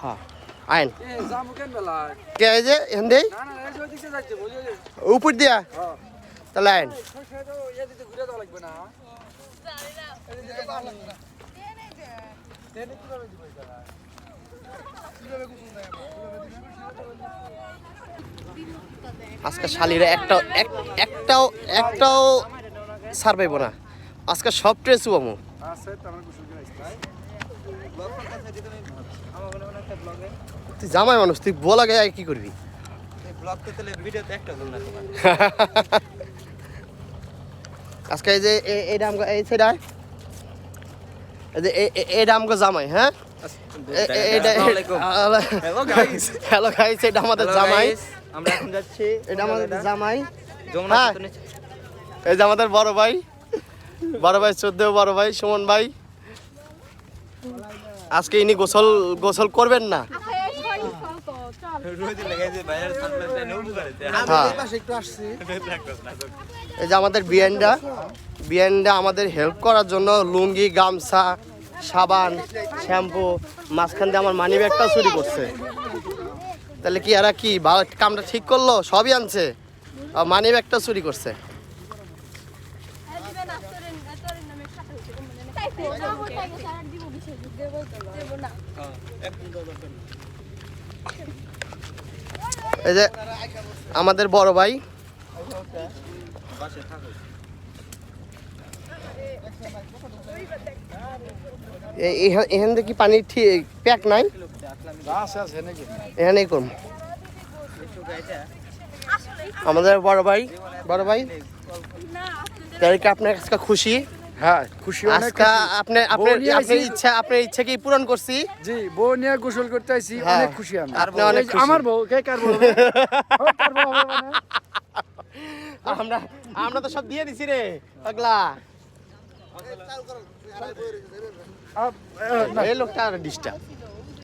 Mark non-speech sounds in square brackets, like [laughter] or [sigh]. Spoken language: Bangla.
হ্যাঁ আইন। কে এই যে এখান দিয়ে উপর দিয়া? হ্যাঁ। তাহলে আইন। আজকে শালিরা একটাও একটাও একটাও সার পাইব না। আজকে সব ট্রেস পাবো তুই জামাই মানুষ তুই বলা গে কি করবি? [laughs] আজকে এই যে এ- এইটা আমগো এই সেটা এই যে এ- এ- এইটা জামাই হ্যাঁ. হ্যালো গাইস এটা আমাদের জামাই। আমরা এখন যাচ্ছি এটা আমাদের জামাই। হ্যাঁ। এই যে আমাদের বড় ভাই। বড় ভাই চোদ্দ বড় ভাই সুমন ভাই। আজকে ইনি গোসল গোসল করবেন না। হ্যাঁ। এই যে আমাদের বিয়ানটা বিয়ানটা আমাদের হেল্প করার জন্য লুঙ্গি, গামছা, সাবান, শ্যাম্পু, মাঝখান দিয়ে আমার মানি ব্যাগটা চুরি করছে। তাহলে কি এরা কি কামটা ঠিক করল? সবই আনছে? মানি ব্যাগটা চুরি করছে। এই যে আমাদের বড় ভাই। এখান- থেকে কি পানি ঠিক প্যাক নাই? এখানেই করুন আমাদের বড় ভাই বড় ভাই। তাহলে কি আপনার কাছে খুশি। হ্যাঁ খুশি অনেক আজকে আপনি আপনার বউ নিয়ে আপনার আইছি। ইচ্ছা আপনার ইচ্ছা কি পূরণ করছি। জি বউ নিয়ে গোসল করতে আইছি অনেক খুশি আমি। আপনি অনেক খুশি। আমার বউ কে কার বউ [laughs] কার বউ? আমরা আমরা তো সব দিয়ে দিছি রে পাগলা। এই লোকটা আর ডিস্টার্ব।